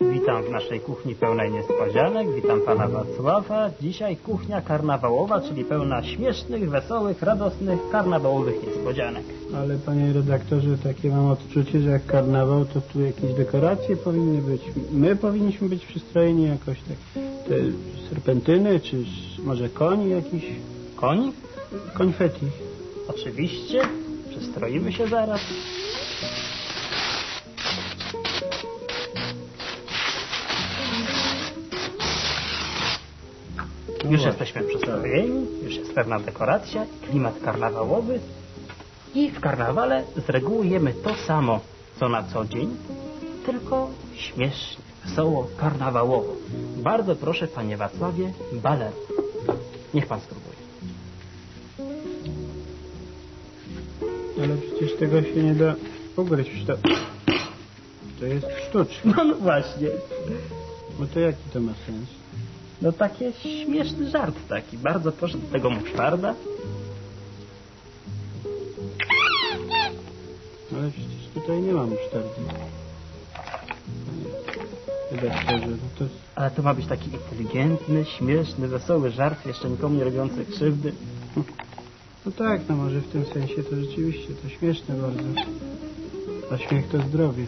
Witam w naszej kuchni pełnej niespodzianek. Witam pana Wacława. Dzisiaj kuchnia karnawałowa, czyli pełna śmiesznych, wesołych, radosnych, karnawałowych niespodzianek. Ale panie redaktorze, takie mam odczucie, że jak karnawał, to tu jakieś dekoracje powinny być. My powinniśmy być przystrojeni jakoś tak. Te serpentyny, czy może koń jakiś? Koń? Konfeti. Oczywiście. Przystroimy się zaraz. Już jesteśmy przystrojeni, już jest pewna dekoracja, klimat karnawałowy i w karnawale z reguły jemy to samo, co na co dzień, tylko śmiesznie, wesoło, karnawałowo. Bardzo proszę, panie Wacławie, baler. Niech pan spróbuje. Ale przecież tego się nie da ugryźć. To, to jest sztuczne. No, no właśnie. Bo to jaki to ma sens? No takie śmieszny żart taki. Bardzo proszę do tego musztarda. Ale przecież tutaj nie ma musztardy. To Ale to ma być taki inteligentny, śmieszny, wesoły żart, jeszcze nikomu nie robiący krzywdy. No tak, no może w tym sensie to rzeczywiście to śmieszne bardzo. A śmiech to zdrowie.